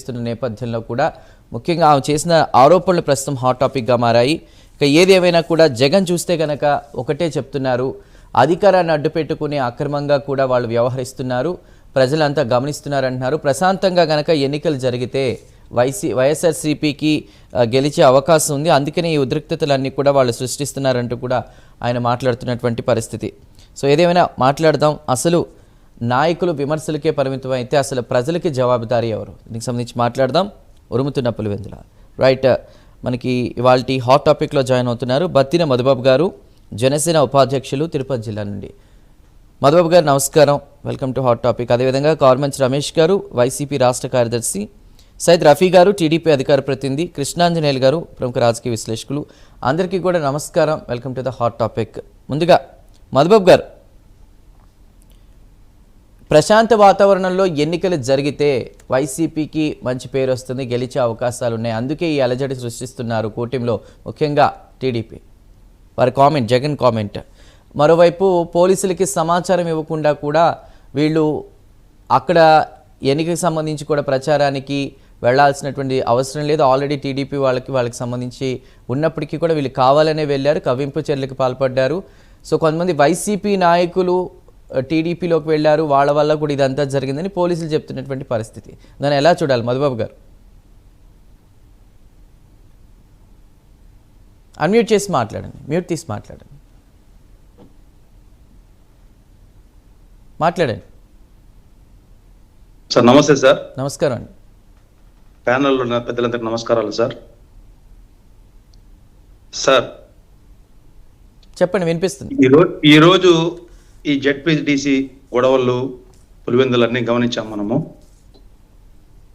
చేస్తున్న నేపథ్యంలో కూడా ముఖ్యంగా ఆమె చేసిన ఆరోపణలు ప్రస్తుతం హాట్ టాపిక్గా మారాయి. ఇక ఏది ఏమైనా కూడా జగన్ చూస్తే కనుక ఒకటే చెప్తున్నారు. అధికారాన్ని అడ్డుపెట్టుకుని అక్రమంగా కూడా వాళ్ళు వ్యవహరిస్తున్నారు. ప్రజలంతా గమనిస్తున్నారంటున్నారు. ప్రశాంతంగా గనక ఎన్నికలు జరిగితే వైసీ వైఎస్ఆర్సీపీకి గెలిచే అవకాశం ఉంది. అందుకనే ఈ ఉద్రిక్తతలన్నీ కూడా వాళ్ళు సృష్టిస్తున్నారంటూ కూడా ఆయన మాట్లాడుతున్నటువంటి పరిస్థితి. సో ఏదేమైనా మాట్లాడదాం. అసలు నాయకులు విమర్శలకే పరిమితం అయితే అసలు ప్రజలకి జవాబుదారీ ఎవరు? దీనికి సంబంధించి మాట్లాడదాం. ఉరుముతున్న పులివెందుల. రైట్ uh, మనకి ఇవాళ హాట్ టాపిక్లో జాయిన్ అవుతున్నారు బత్తిన మధుబాబు గారు జనసేన ఉపాధ్యక్షులు తిరుపతి జిల్లా నుండి. మధుబాబు గారు నమస్కారం. వెల్కమ్ టు హాట్ టాపిక్ అదేవిధంగా కార్మెంట్స్ రమేష్ గారు వైసీపీ రాష్ట్ర కార్యదర్శి సైద్ రఫీ గారు టీడీపీ అధికార ప్రతినిధి కృష్ణాంజనేయులు గారు ప్రముఖ రాజకీయ విశ్లేషకులు. అందరికీ కూడా నమస్కారం. Welcome to the hot topic ముందుగా మధుబాబు గారు ప్రశాంత వాతావరణంలో ఎన్నికలు జరిగితే వైసీపీకి మంచి పేరు వస్తుంది గెలిచే అవకాశాలు ఉన్నాయి. అందుకే ఈ అలజడి సృష్టిస్తున్నారు కూటమిలో ముఖ్యంగా టీడీపీ. వారి కామెంట్ జగన్ కామెంట్. మరోవైపు పోలీసులకి సమాచారం ఇవ్వకుండా కూడా వీళ్ళు అక్కడ ఎన్నికకి సంబంధించి కూడా ప్రచారానికి వెళ్ళాల్సినటువంటి అవసరం లేదు. ఆల్రెడీ టీడీపీ వాళ్ళకి వాళ్ళకి సంబంధించి ఉన్నప్పటికీ కూడా వీళ్ళు కావాలనే వెళ్ళారు. కవ్వింపు చర్యలకు పాల్పడ్డారు. సో కొంతమంది వైసీపీ నాయకులు టీడీపీలోకి వెళ్ళారు వాళ్ళ వల్ల కూడా ఇదంతా జరిగిందని పోలీసులు చెప్తున్నటువంటి పరిస్థితి. దాన్ని ఎలా చూడాలి మధుబాబు గారు? అన్మ్యూట్ చేసి మాట్లాడండి. మ్యూట్ తీసి మాట్లాడండి. మాట్లాడండి. సార్ నమస్తే సార్. నమస్కారం అండి. ప్యానెల్లో ఉన్న పెద్దలందరికీ నమస్కారాలు సార్. సార్. చెప్పండి వినిపిస్తుంది. ఈరోజు ఈరోజు ఈ జెడ్పీటీసీ గొడవలు పులివెందులన్నీ గమనించాం మనము.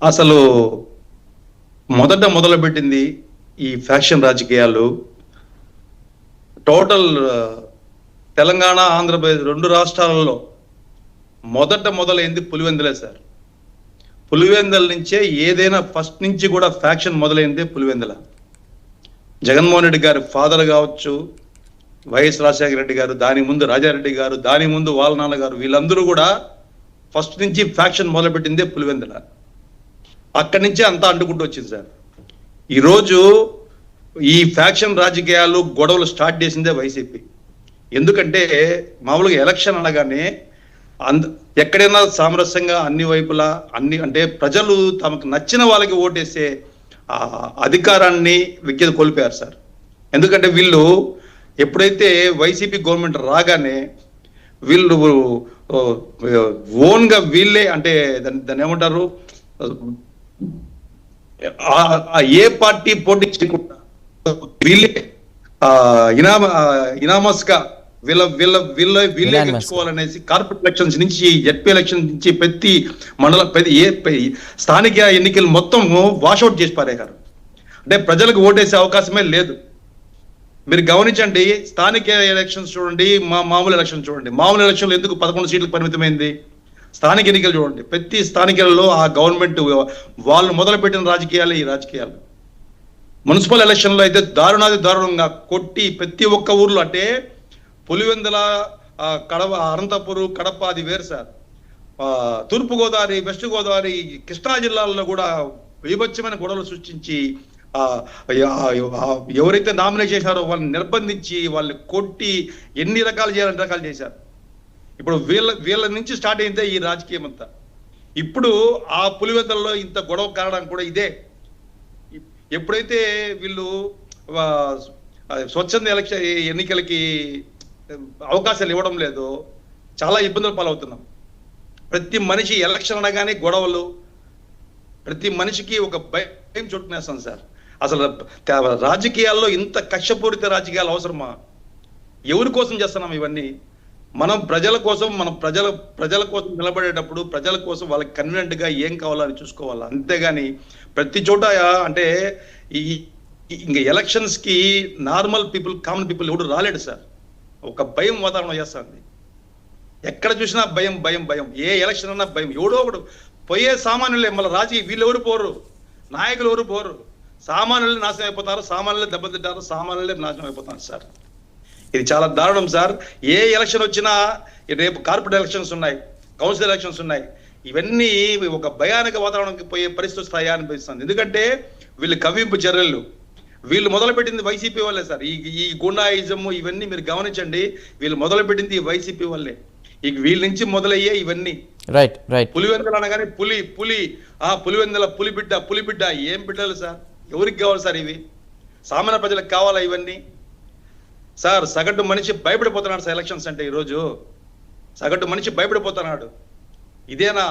అసలు మొదట మొదలుపెట్టింది ఈ ఫ్యాక్షన్ రాజకీయాలు. టోటల్ తెలంగాణ ఆంధ్రప్రదేశ్ రెండు రాష్ట్రాలలో మొదట మొదలైంది పులివెందులే సార్. పులివెందుల నుంచే ఏదైనా ఫస్ట్ నుంచి కూడా ఫ్యాక్షన్ మొదలైందే పులివెందుల. జగన్మోహన్ రెడ్డి గారి ఫాదర్ కావచ్చు వైఎస్ రాజశేఖర రెడ్డి గారు దాని ముందు రాజారెడ్డి గారు దాని ముందు వాలనాల గారు వీళ్ళందరూ కూడా ఫస్ట్ నుంచి ఫ్యాక్షన్ మొదలుపెట్టిందే పులివెందుల. అక్కడి నుంచే అంతా అంటుకుంటూ వచ్చింది సార్. ఈరోజు ఈ ఫ్యాక్షన్ రాజకీయాలు గొడవలు స్టార్ట్ చేసిందే వైసీపీ. ఎందుకంటే మామూలుగా ఎలక్షన్ అనగానే అంద ఎక్కడైనా సామరస్యంగా అన్ని వైపులా అన్ని అంటే ప్రజలు తమకు నచ్చిన వాళ్ళకి ఓటేసే అధికారాన్ని విజ్ఞత కోల్పోయారు సార్. ఎందుకంటే వీళ్ళు ఎప్పుడైతే వైసీపీ గవర్నమెంట్ రాగానే వీళ్ళు ఓన్గా వీళ్ళే అంటే దాన్ని దాన్ని ఏమంటారు? ఏ పార్టీ పోటీ చేయకుండా వీళ్ళే ఇనామ ఆ, ఇనామస్గా వీళ్ళ వీళ్ళ వీళ్ళ వీళ్ళే. గెలుచుకోవాలనేసి కార్పొరేట్ ఎలక్షన్స్ నుంచి జడ్పీ ఎలక్షన్ నుంచి ప్రతి మండల ప్రతి ఏ స్థానిక ఎన్నికలు మొత్తం వాషౌట్ చేసి పారేశారు. అంటే ప్రజలకు ఓటేసే అవకాశమే లేదు. మీరు గమనించండి స్థానిక ఎలక్షన్స్ చూడండి మా మామూలు ఎలక్షన్ చూడండి. మామూలు ఎలక్షన్లు ఎందుకు పదకొండు సీట్లకు పరిమితమైంది? స్థానిక ఎన్నికలు చూడండి. ప్రతి స్థానికలలో ఆ గవర్నమెంట్ వాళ్ళు మొదలుపెట్టిన రాజకీయాలే ఈ రాజకీయాలు. మున్సిపల్ ఎలక్షన్లో అయితే దారుణాది దారుణంగా కొట్టి ప్రతి ఒక్క ఊర్లో అంటే పులివెందుల కడవ అనంతపురం కడప అది వేరు సార్. తూర్పుగోదావరి వెస్ట్ గోదావరి కృష్ణా జిల్లాల్లో కూడా విభత్సమైన గొడవలు సృష్టించి ఎవరైతే నామినేట్ చేశారో వాళ్ళని నిర్బంధించి వాళ్ళని కొట్టి ఎన్ని రకాలు చేయాలని రకాలు చేశారు. ఇప్పుడు వీళ్ళ వీళ్ళ నుంచి స్టార్ట్ అయిందే ఈ రాజకీయం అంతా. ఇప్పుడు ఆ పులివెందులలో ఇంత గొడవ కారణం కూడా ఇదే. ఎప్పుడైతే వీళ్ళు స్వచ్ఛంద ఎలక్షన్ ఎన్నికలకి అవకాశాలు ఇవ్వడం లేదు చాలా ఇబ్బందులు పాలవుతున్నాం. ప్రతి మనిషి ఎలక్షన్ అనగానే గొడవలు ప్రతి మనిషికి ఒక భయం చుట్టునేస్తాం సార్. అసలు రాజకీయాల్లో ఇంత కక్షపూరిత రాజకీయాలు అవసరమా? ఎవరి కోసం చేస్తున్నాం ఇవన్నీ? మనం ప్రజల కోసం మన ప్రజల ప్రజల కోసం నిలబడేటప్పుడు ప్రజల కోసం వాళ్ళకి కన్వీనెంట్గా ఏం కావాలని చూసుకోవాలి. అంతేగాని ప్రతి చోట అంటే ఈ ఇంకా ఇంక నార్మల్ పీపుల్ కామన్ పీపుల్ ఎవడు రాలేడు సార్. ఒక భయం వాతావరణం చేస్తుంది. ఎక్కడ చూసినా భయం భయం భయం. ఏ ఎలక్షన్ అన్నా భయం. ఎవడో ఒకడు పోయే సామాన్యులే. మళ్ళీ రాజకీయ వీళ్ళు ఎవరు పోరు? నాయకులు ఎవరు పోరు? సామాన్యులు నాశనం అయిపోతారు సామాన్యులే దెబ్బతింటారు సామాన్యులే నాశనం అయిపోతారు సార్. ఇది చాలా దారుణం సార్. ఏ ఎలక్షన్ వచ్చినా రేపు కార్పొరేట్ ఎలక్షన్స్ ఉన్నాయి కౌన్సిల్ ఎలక్షన్స్ ఉన్నాయి ఇవన్నీ ఒక భయానక వాతావరణంకి పోయే పరిస్థితి వస్తాయా అనిపిస్తుంది. ఎందుకంటే వీళ్ళు కవ్వింపు చర్యలు. వీళ్ళు మొదలుపెట్టింది వైసీపీ వాళ్ళే సార్. ఈ ఈ గుండాయిజం ఇవన్నీ మీరు గమనించండి. వీళ్ళు మొదలుపెట్టింది వైసీపీ వాళ్ళే ఈ వీళ్ళ నుంచి మొదలయ్యే ఇవన్నీ. రైట్ రైట్ పులివెందులు అనగానే పులి పులి ఆ పులివెందుల పులి బిడ్డ పులి బిడ్డ ఏం బిడ్డలు సార్? ఎవరికి కావాలి సార్ ఇవి? సామాన్య ప్రజలకు కావాలా ఇవన్నీ? సార్ సగటు మనిషి భయపడిపోతున్నాడు సార్ ఎలక్షన్స్ అంటే ఈరోజు. సగటు మనిషి భయపడిపోతున్నాడు. ఇదేనా?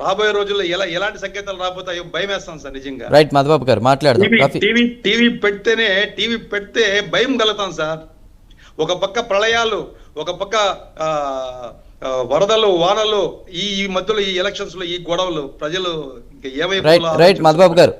రాబోయే రోజుల్లో ఎలా ఎలాంటి సంకేతాలు రాబోతాయో భయం వేస్తాను సార్ నిజంగా. రైట్ మధుబాబు గారు మాట్లాడదాం. టీవీ టీవీ పెడితేనే టీవీ పెడితే భయం కలుగుతాం సార్. ఒక పక్క ప్రళయాలు ఒక పక్క వరదలు వానలు ఈ ఈ మధ్యలో ఈ ఎలక్షన్స్లో ఈ గొడవలు ప్రజలు ఇంకా ఏమైపోవాలో రైట్ మధుబాబు గారు.